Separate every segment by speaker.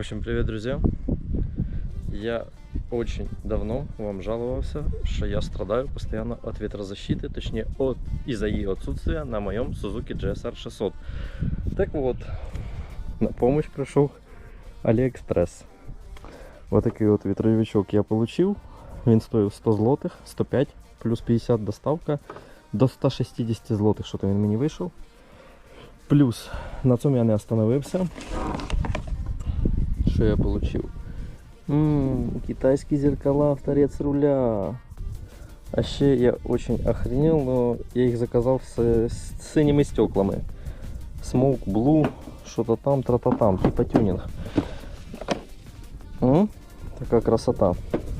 Speaker 1: общем, привет, друзья. Я очень давно вам жаловался, что я страдаю постоянно от ветрозащиты, точнее от из-за ее отсутствия на моем Suzuki GSR 600. Так вот, на помощь пришел AliExpress. Вот такий от вітровичок я получил. Він стоїв 100 злотих, 105, плюс 50 доставка. До 160 злотих, що то він мені вийшов. Плюс на цьому я не остановився. Що я получил? М, китайские зеркала в торец руля. А ще я очень охренел, но я их заказал с, с синими стеклами. Smoke Blue, что-то там, тра-та там, типа тюнинг. М? Така красота.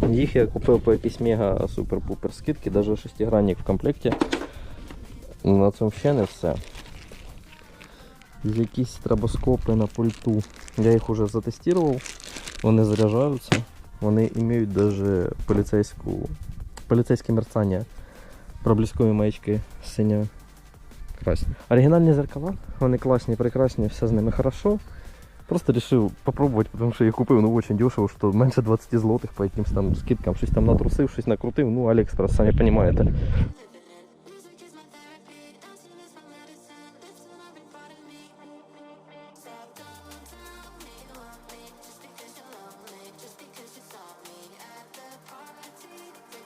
Speaker 1: Їх я купив по якійсь мега супер-пупер скидки, даже шестигранник в комплекті. На цьому ще не все. Якісь стробоскопи на пульту. Я їх уже затестував. Вони заряджаються. Вони мають даже поліцейську, поліцейське мерцання. Пробліскові маячки синя красні. Оригінальні зеркала, вони класні, прекрасні, все з ними хорошо. Просто решил попробовать, потому что я их купил, ну, очень дешево, что меньше 20 злотых по якимсь там скидкам, щось там натрусив, щось накрутив, ну, Алиэкспресс, самі понимаете.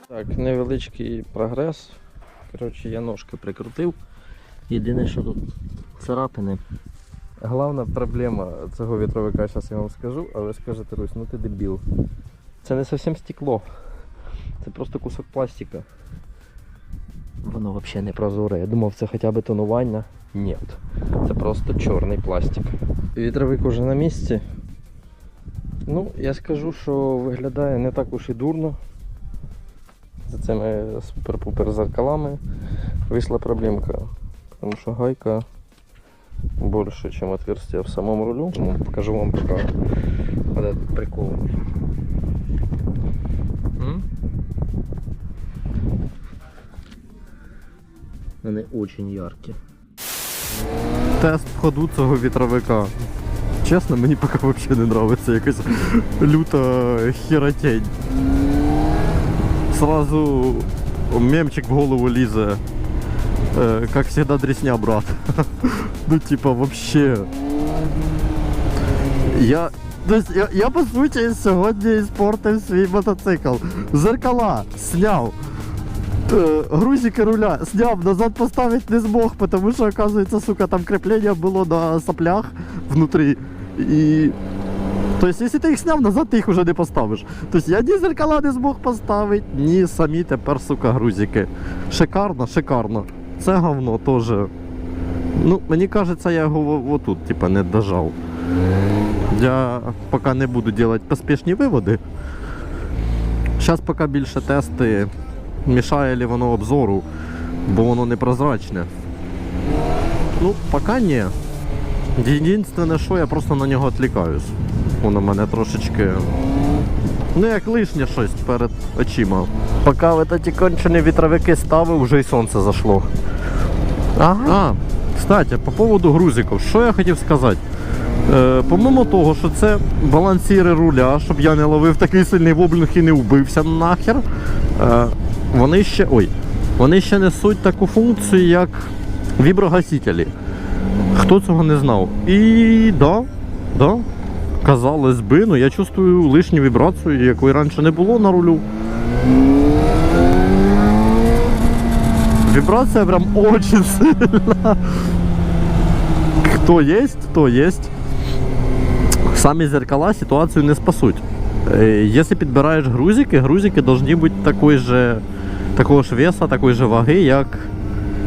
Speaker 1: Так, невеличкий прогрес. Коротше, я ножки прикрутив. Єдине, що тут царапини. Головна проблема цього вітровика, зараз я вам скажу, а ви скажете, Русь, ну ти дебіл. Це не зовсім стекло. Це просто кусок пластика. Воно взагалі не прозоре. Я думав, це хоча б тонування. Ні. Це просто чорний пластик. Вітровик уже на місці. Ну, я скажу, що виглядає не так уж і дурно. За цими супер-пупер зеркалами вийшла проблемка. Тому що гайка больше, чем отверстие в самом рулю. Ну, покажу вам пока этот прикол. Вони очень яркі. Тест в ходу цього вітровика. Чесно, мені поки взагалі не подобається якась люта херотень. Сразу мемчик в голову лізе. Э, как всегда, дресня, брат. ну, типа, вообще. Я. То есть я, я по суті сьогодні іспортив свій мотоцикл. Зеркала сняв. Е, грузики руля сняв, назад поставить не змог, потому що, оказывается, сука, там креплення було на соплях внутрі. І. Тобто, якщо ти їх сняв, назад ти їх вже не поставиш. Тобто я ні зеркала не змог поставити, ні самі тепер, сука, грузики. Шикарно, шикарно. Це говно теж. Ну, мені кажеться, я його отут, типа, не дожав. Я поки не буду робити поспішні виводи. Зараз поки більше тести, мішає ли воно обзору, бо воно непрозрачне. Ну, поки ні. Єдине, що я просто на нього відлікаюсь. Воно мене трошечки. Ну, як лишнє щось перед очима. Поки ви ті кончені вітровики ставив, вже й сонце зайшло. Ага. А, кстати, по поводу грузиків, що я хотів сказати? Е, помимо того, що це балансіри руля, щоб я не ловив такий сильний воблінг і не вбився нахер. Е, вони ще. Ой, вони ще несуть таку функцію, як віброгасителі. Хто цього не знав? І да, да, казалось би, ну я чувствую лишню вібрацію, якої раніше не було на рулю. Вибрация прям очень сильна. Кто есть, то есть. Самі зеркала ситуацію не спасуть. Е, Якщо підбираєш грузики, грузики повинні бути такої же, такого ж веса, такої ж ваги, як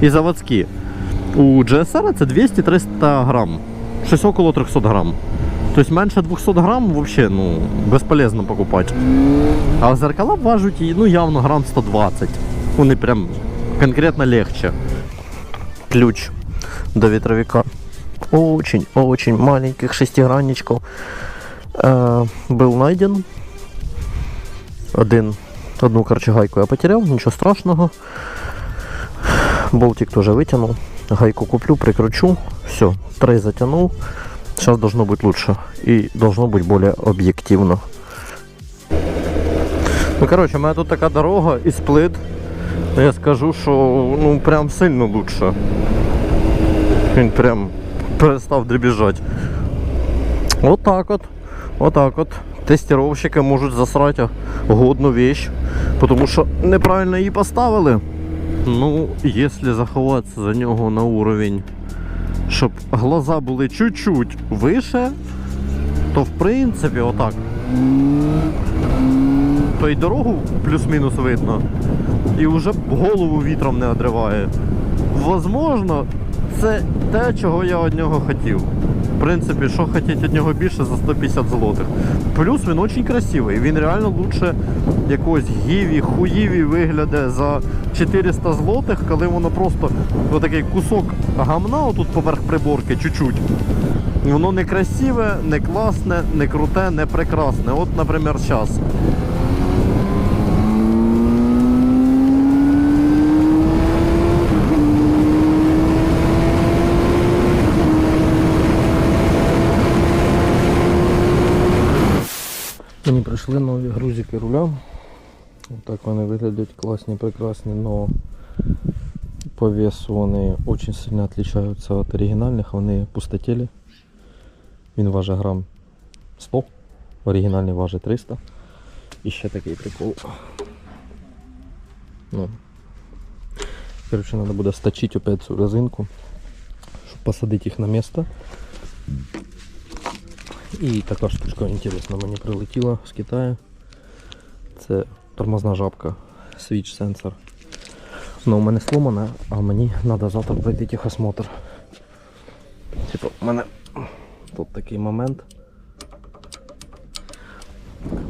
Speaker 1: і заводські. У GSR це 200-300 грам. Щось около 300 грам. Тобто менше 200 грам взагалі ну, безполезно покупати. А зеркала важать ну, явно грам 120. Вони прям конкретно легче. Ключ до ветровика. Очень-очень маленьких шестигранничков э, был найден. Один, одну короче, гайку я потерял, ничего страшного. Болтик тоже вытянул. Гайку куплю, прикручу. Все, трей затянул. Сейчас должно быть лучше. И должно быть более объективно. Ну, короче, у мене тут така дорога і сплит. Я скажу, що ну прям сильно лучше. Він прям перестав дребіжати. Вот так от. Вот так от. Тестировщики можуть засрати годну вещь, тому що неправильно її поставили. Ну, якщо заховатися за нього на уровень, щоб глаза були чуть-чуть вище, то в принципі отак. То й дорогу плюс-мінус видно. І вже голову вітром не одриває. Возможно, це те, чого я від нього хотів. В принципі, що хотіть від нього більше за 150 злотих. Плюс він дуже красивий. Він реально лучше якогось гіві, хуїві виглядає за 400 злотих, коли воно просто отакий кусок гамна отут поверх приборки, чуть-чуть. Воно не красиве, не класне, не круте, не прекрасне. От, наприклад, зараз. Мені прийшли нові грузики руля. Отак вони виглядають класні, прекрасні, але по весу вони дуже сильно відрізняються від оригінальних, вони пустотілі. Він важить грам 100, оригінальний важить 300. І ще такий прикол. Ну. Короче, треба буде сточити опять цю резинку, щоб посадити їх на місце. І така штучка інтересна мені прилетіла з Китаю. Це тормозна жабка, свіч сенсор. Ну, у мене сломана, а мені треба завтра пройти техосмотр. Типу, у мене тут такий момент.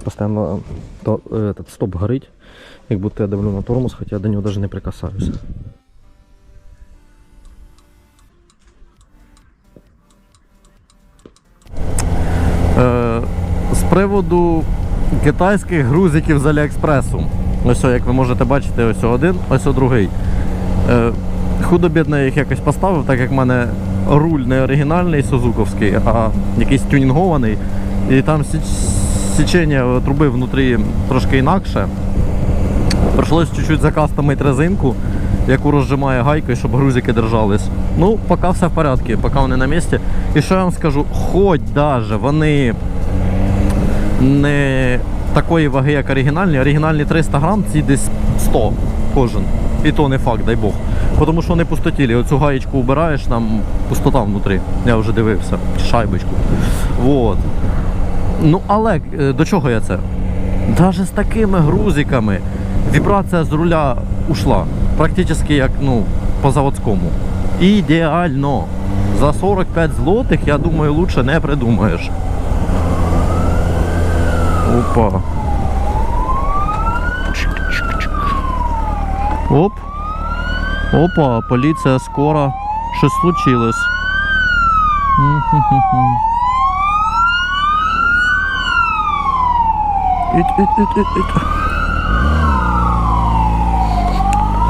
Speaker 1: Постоянно то, е, этот стоп горить, як будто я давлю на тормоз, хоча я до нього навіть не прикасаюся. З приводу китайських грузиків з Аліекспресу. Ось, як ви можете бачити, ось один, ось другий. Е, худо-бідно їх якось поставив, так як в мене руль не оригінальний сузуковський, а якийсь тюнінгований. І там січення труби внутрі трошки інакше. Прийшлось чуть-чуть закастомити резинку, яку розжимає гайкою, щоб грузики держались. Ну, поки все в порядку, поки вони на місці. І що я вам скажу, хоч даже вони не такої ваги, як оригінальні. Оригінальні 300 грам, ці десь 100 кожен. І то не факт, дай Бог. Тому що вони пустотілі. Оцю гаєчку убираєш, там пустота внутрі. Я вже дивився. Шайбочку. Вот. Ну, але е, до чого я це? Навіть з такими грузиками вібрація з руля ушла. Практично як ну, по заводському. Ідеально. За 45 злотих, я думаю, лучше не придумаєш. Опа. Оп. Опа, поліція скоро. Щось случилось.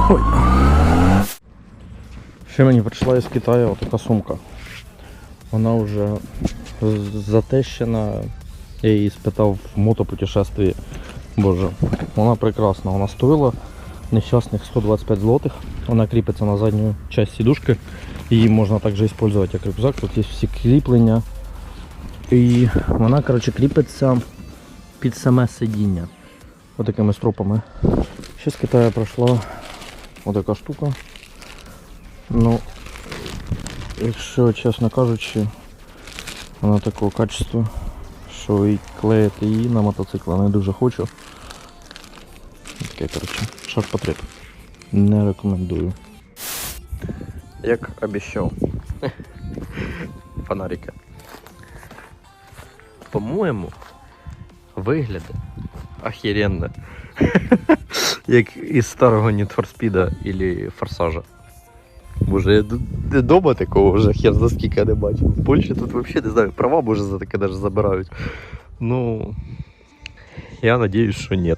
Speaker 1: Ой. Ще мені прийшла із Китаю така сумка. Вона вже затещена. Я її спитав в мотопутешествии. Боже, вона прекрасна. Вона стоїла нещасних 125 злотих. Вона кріпиться на задню часть сідушки. Її можна також використовувати як рюкзак. Тут є всі кріплення. І вона, коротше, кріпиться під саме сидіння. Отакими стропами. Ще з Китаю пройшла отака штука. Ну, якщо чесно кажучи, вона такого качества, що і клеїти її на мотоцикл не дуже хочу. Таке, коротше, шаг-потреб. Не рекомендую. Як обіцяв. Фонарики. По-моєму, вигляд охеренно. Як із старого Need for Speed или Форсажа. Боже, я вдома такого вже хер за скільки не бачив. В Польщі тут взагалі не знаю, права може за таке навіть забирають. Ну, я надіюсь, що ні.